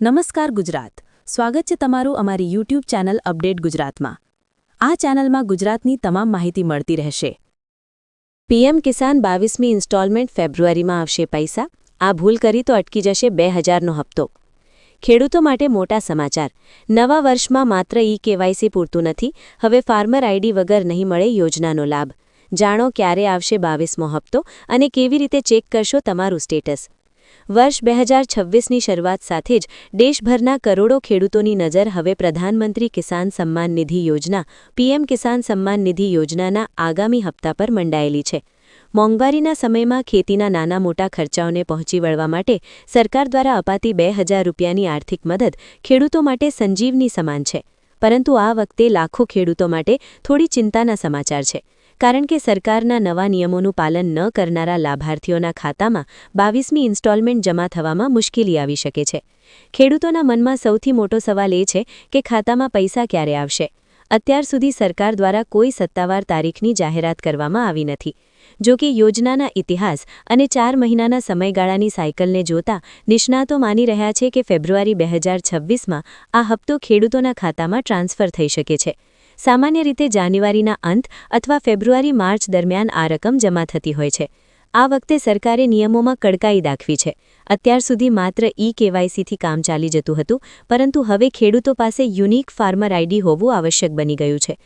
નમસ્કાર ગુજરાત. સ્વાગત છે તમારું અમારી યુટ્યુબ ચેનલ અપડેટ ગુજરાતમાં. આ ચેનલમાં ગુજરાતની તમામ માહિતી મળતી રહેશે. પીએમ કિસાન બાવીસમી ઇન્સ્ટોલમેન્ટ ફેબ્રુઆરીમાં આવશે પૈસા. આ ભૂલ કરી તો અટકી જશે બે હજારનો હપ્તો. ખેડૂતો માટે મોટા સમાચાર. નવા વર્ષમાં માત્ર ઈ કેવાયસી પૂરતું નથી. હવે ફાર્મર આઈડી વગર નહીં મળે યોજનાનો લાભ. જાણો ક્યારે આવશે બાવીસમો હપ્તો અને કેવી રીતે ચેક કરશો તમારું સ્ટેટસ. વર્ષ બે હજાર છવ્વીસની શરૂઆત સાથે જ દેશભરના કરોડો ખેડૂતોની નજર હવે પ્રધાનમંત્રી કિસાન સન્માન નિધિ યોજના, પીએમ કિસાન સન્માન નિધિ યોજનાના આગામી હપ્તા પર મંડાયેલી છે. મોંઘવારીના સમયમાં ખેતીના નાના મોટા ખર્ચાઓને પહોંચી વળવા માટે સરકાર દ્વારા અપાતી બે હજાર રૂપિયાની આર્થિક મદદ ખેડૂતો માટે સંજીવની સમાન છે. પરંતુ આ વખતે લાખો ખેડૂતો માટે થોડી ચિંતાના સમાચાર છે. કારણ કે સરકારના નવા નિયમોનું પાલન ન કરનારા લાભાર્થીઓના ખાતામાં બાવીસમી ઇન્સ્ટોલમેન્ટ જમા થવામાં મુશ્કેલી આવી શકે છે. ખેડૂતોના મનમાં સૌથી મોટો સવાલ એ છે કે ખાતામાં પૈસા ક્યારે આવશે? અત્યાર સુધી સરકાર દ્વારા કોઈ સત્તાવાર તારીખની જાહેરાત કરવામાં આવી નથી. જો કે યોજનાના ઇતિહાસ અને ચાર મહિનાના સમયગાળાની સાયકલને જોતા નિષ્ણાતો માની રહ્યા છે કે ફેબ્રુઆરી બે હજાર છવ્વીસમાં આ હપ્તો ખેડૂતોના ખાતામાં ટ્રાન્સફર થઈ શકે છે. સામાન્ય રીતે જાન્યુઆરીના અંત અથવા ફેબ્રુઆરી, માર્ચ દરમિયાન આ રકમ જમા થતી હોય છે. આ વખતે સરકારે નિયમોમાં કડકાઈ દાખવી છે. અત્યાર સુધી માત્ર ઈ કેવાયસીથી કામ ચાલી જતું હતું, પરંતુ હવે ખેડૂતો પાસે યુનિક ફાર્મર આઈડી હોવું આવશ્યક બની ગયું છે.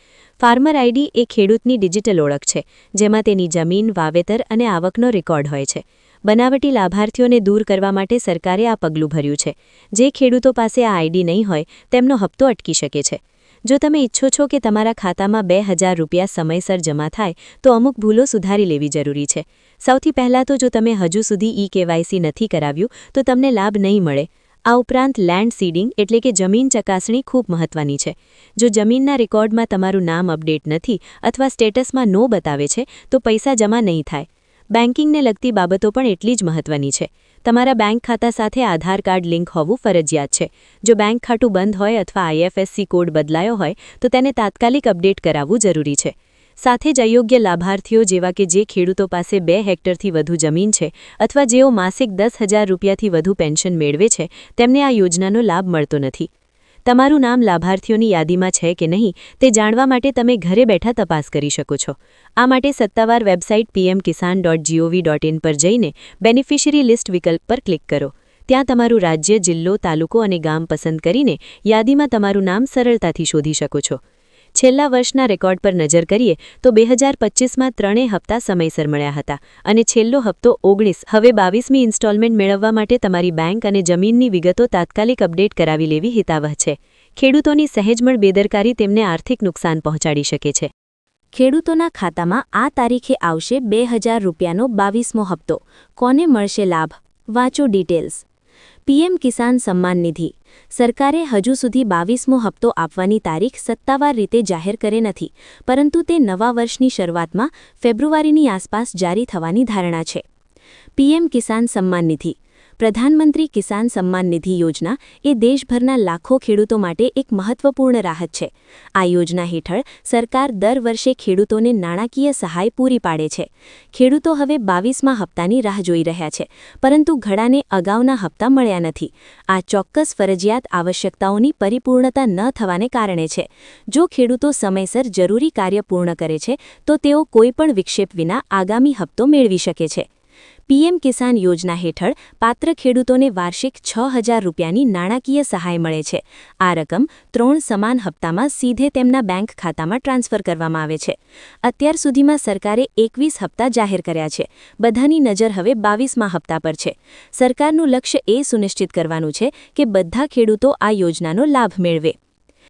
ફાર્મર આઈડી એ ખેડૂતની ડિજિટલ ઓળખ છે, જેમાં તેની જમીન, વાવેતર અને આવકનો રેકોર્ડ હોય છે. બનાવટી લાભાર્થીઓને દૂર કરવા માટે સરકારે આ પગલું ભર્યું છે. જે ખેડૂતો પાસે આ આઈડી નહીં હોય, તેમનો હપ્તો અટકી શકે છે. જો તમે ઈચ્છો છો કે તમારા ખાતામાં બે હજાર રૂપિયા સમયસર જમા થાય, તો અમુક ભૂલો સુધારી લેવી જરૂરી છે. સૌથી પહેલાં તો જો તમે હજુ સુધી ઈ કેવાયસી નથી કરાવ્યું, તો તમને લાભ નહીં મળે. આ ઉપરાંત લેન્ડ સીડિંગ એટલે કે જમીન ચકાસણી ખૂબ મહત્વની છે. જો જમીનના રેકોર્ડમાં તમારું નામ અપડેટ નથી અથવા સ્ટેટસમાં નો બતાવે છે, તો પૈસા જમા નહીં થાય. બેન્કિંગને લગતી બાબતો પણ એટલી જ મહત્વની છે. તમારા બેંક ખાતા સાથે આધાર કાર્ડ લિંક હોવું ફરજિયાત છે. જો બેંક ખાતું બંધ હોય અથવા આઈએફએસસી કોડ બદલાયો હોય, તો તેને તાત્કાલિક અપડેટ કરાવવું જરૂરી છે. સાથે જ અયોગ્ય લાભાર્થીઓ જેવા કે જે ખેડૂતો પાસે બે હેક્ટરથી વધુ જમીન છે અથવા જેઓ માસિક દસ હજાર રૂપિયાથી વધુ પેન્શન મેળવે છે, તેમને આ યોજનાનો લાભ મળતો નથી. તમારું નામ લાભાર્થીઓની યાદીમાં છે કે નહીં તે જાણવા માટે તમે ઘરે બેઠા તપાસ કરી શકો છો. આ માટે સત્તાવાર વેબસાઇટ પીએમ કિસાન ડોટ પર જઈને બેનિફિશરી લિસ્ટ વિકલ્પ પર ક્લિક કરો. ત્યાં તમારું રાજ્ય, જિલ્લો, તાલુકો અને ગામ પસંદ કરીને યાદીમાં તમારું નામ સરળતાથી શોધી શકો છો. છેલ્લા વર્ષના રેકોર્ડ પર નજર કરીએ તો બે હજાર પચીસમાં ત્રણેય હપ્તા સમયસર મળ્યા હતા અને છેલ્લો હપ્તો ઓગણીસ, હવે બાવીસમી ઇન્સ્ટોલમેન્ટ મેળવવા માટે તમારી બેંક અને જમીનની વિગતો તાત્કાલિક અપડેટ કરાવી લેવી હિતાવહ છે. ખેડૂતોની સહેજમળ બેદરકારી તેમને આર્થિક નુકસાન પહોંચાડી શકે છે. ખેડૂતોના ખાતામાં આ તારીખે આવશે બે હજાર રૂપિયાનો બાવીસમો હપ્તો. કોને મળશે લાભ? વાંચો ડિટેલ્સ. પીએમ કિસાન સન્માન નિધિ. સરકારે હજુ સુધી બાવીસમો હપ્તો આપવાની તારીખ સત્તાવાર રીતે જાહેર કરે નથી, પરંતુ તે નવા વર્ષની શરૂઆતમાં ફેબ્રુઆરીની આસપાસ જારી થવાની ધારણા છે. પીએમ કિસાન સન્માન નિધિ. પ્રધાનમંત્રી કિસાન સન્માન નિધિ યોજના એ દેશભરના લાખો ખેડૂતો માટે એક મહત્વપૂર્ણ રાહત છે. આ યોજના હેઠળ સરકાર દર વર્ષે ખેડૂતોને નાણાકીય સહાય પૂરી પાડે છે. ખેડૂતો હવે બાવીસમાં હપ્તાની રાહ જોઈ રહ્યા છે, પરંતુ ઘડાને અગાઉના હપ્તા મળ્યા નથી. આ ચોક્કસ ફરજિયાત આવશ્યકતાઓની પરિપૂર્ણતા ન થવાને કારણે છે. જો ખેડૂતો સમયસર જરૂરી કાર્ય પૂર્ણ કરે છે, તો તેઓ કોઈપણ વિક્ષેપ વિના આગામી હપ્તો મેળવી શકે છે. પીએમ કિસાન યોજના હેઠળ પાત્ર ખેડૂતોને વાર્ષિક છ હજાર રૂપિયાની નાણાકીય સહાય મળે છે. આ રકમ ત્રણ સમાન હપ્તામાં સીધે તેમના બેંક ખાતામાં ટ્રાન્સફર કરવામાં આવે છે. અત્યાર સુધીમાં સરકારે એકવીસ હપ્તા જાહેર કર્યા છે. બધાની નજર હવે બાવીસમાં હપ્તા પર છે. સરકારનું લક્ષ્ય એ સુનિશ્ચિત કરવાનું છે કે બધા ખેડૂતો આ યોજનાનો લાભ મેળવે.